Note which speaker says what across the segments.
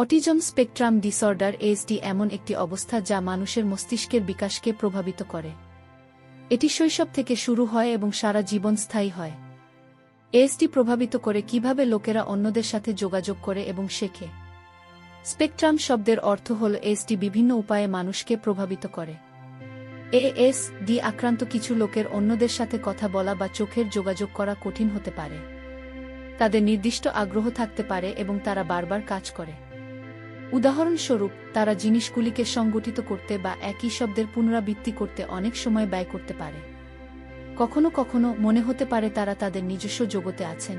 Speaker 1: Autism spectrum disorder SD এমন একটি অবস্থা যা মানুষের মস্তিষ্কের বিকাশকে প্রভাবিত করে। এটি শৈশব থেকে শুরু হয় এবং সারা জীবন স্থায়ী হয়। এসডি প্রভাবিত করে কীভাবে লোকেরা অন্যদের সাথে যোগাযোগ করে এবং শেখে। স্পেকট্রাম শব্দের অর্থ হল এসডি বিভিন্ন উপায়ে মানুষকে প্রভাবিত করে। এএস ডি আক্রান্ত কিছু লোকের অন্যদের সাথে কথা বলা বা চোখের যোগাযোগ করা কঠিন হতে পারে। তাদের নির্দিষ্ট আগ্রহ থাকতে পারে এবং তারা বারবার কাজ করে। উদাহরণস্বরূপ, তারা জিনিসগুলিকে সংগঠিত করতে বা একই শব্দের পুনরাবৃত্তি করতে অনেক সময় ব্যয় করতে পারে। কখনো কখনো মনে হতে পারে তারা তাদের নিজস্ব জগতে আছেন।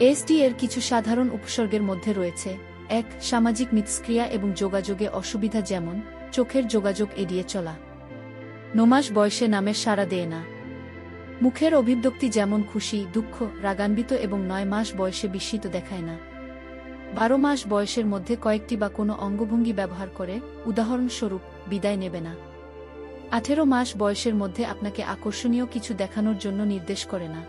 Speaker 1: এসডি এর কিছু সাধারণ উপসর্গের মধ্যে রয়েছে, এক, সামাজিক মিথস্ক্রিয়া এবং যোগাযোগে অসুবিধা যেমন, চোখের যোগাযোগ এড়িয়ে চলা। নমাস বয়সে নামের সাড়া দেয় না। মুখের অভিব্যক্তি যেমন খুশি, দুঃখ, রাগান্বিত এবং নয় মাস বয়সে বিস্মিত দেখায় না। বারো মাস বয়সের মধ্যে কয়েকটি বা কোনো অঙ্গভঙ্গি ব্যবহার করে, উদাহরণস্বরূপ, বিদায় নেবে না। আঠেরো মাস বয়সের মধ্যে আপনাকে আকর্ষণীয় কিছু দেখানোর জন্য নির্দেশ করে না।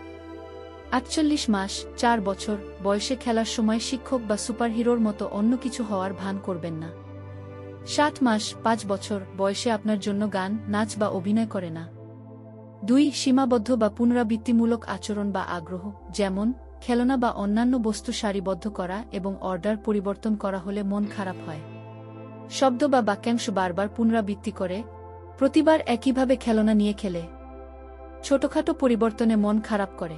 Speaker 1: আটচল্লিশ মাস, চার বছর, বয়সে খেলার সময় শিক্ষক বা সুপারহিরোর মতো অন্য কিছু হওয়ার ভান করবেন না। ষাট মাস, পাঁচ বছর, বয়সে আপনার জন্য গান, নাচ বা অভিনয় করে না। দুই, সীমাবদ্ধ বা পুনরাবৃত্তিমূলক আচরণ বা আগ্রহ, যেমন খেলনা বা অন্যান্য বস্তু সারিবদ্ধ করা এবং অর্ডার পরিবর্তন করা হলে মন খারাপ হয়। শব্দ বা বাক্যাংশ বারবার পুনরাবৃত্তি করে, প্রতিবার একইভাবে খেলনা নিয়ে খেলে। ছোটখাটো পরিবর্তনে মন খারাপ করে।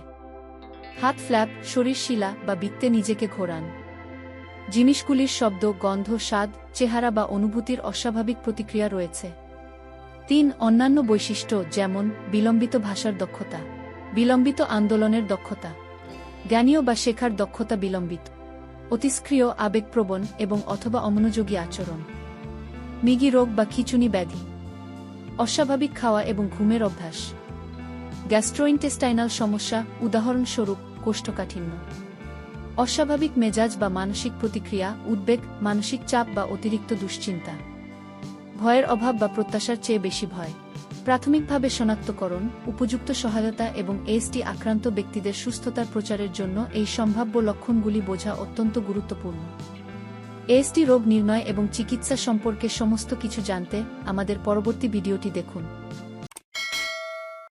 Speaker 1: হাত ফ্ল্যাপ শরীর শিলা বা বৃত্তে নিজেকে ঘোরান। জিনিসগুলির শব্দ, গন্ধ, স্বাদ, চেহারা বা অনুভূতির অস্বাভাবিক প্রতিক্রিয়া রয়েছে। তিন, অন্যান্য বৈশিষ্ট্য যেমন বিলম্বিত ভাষার দক্ষতা, বিলম্বিত আন্দোলনের দক্ষতা। জ্ঞানীয় বা শেখার দক্ষতা বিলম্বিত। অতিস্ক্রিয় আবেগপ্রবণ এবং অথবা অমনোযোগী আচরণ। মিগি রোগ বা খিচুনি ব্যাধি। অস্বাভাবিক খাওয়া এবং ঘুমের অভ্যাস। গ্যাস্ট্রোইন্টেস্টাইনাল সমস্যা, উদাহরণস্বরূপ, কোষ্ঠকাঠিন্য। অস্বাভাবিক মেজাজ বা মানসিক প্রতিক্রিয়া, উদ্বেগ, মানসিক চাপ বা অতিরিক্ত দুশ্চিন্তা। ভয়ের অভাব বা প্রত্যাশার চেয়ে বেশি ভয়। প্রাথমিকভাবে শনাক্তকরণ, উপযুক্ত সহায়তা এবং এসটি আক্রান্ত ব্যক্তিদের সুস্থতার প্রচারের জন্য এই সম্ভাব্য লক্ষণগুলি বোঝা অত্যন্ত গুরুত্বপূর্ণ। এসটি রোগ নির্ণয় এবং চিকিৎসা সম্পর্কে সমস্ত কিছু জানতে আমাদের পরবর্তী ভিডিওটি দেখুন।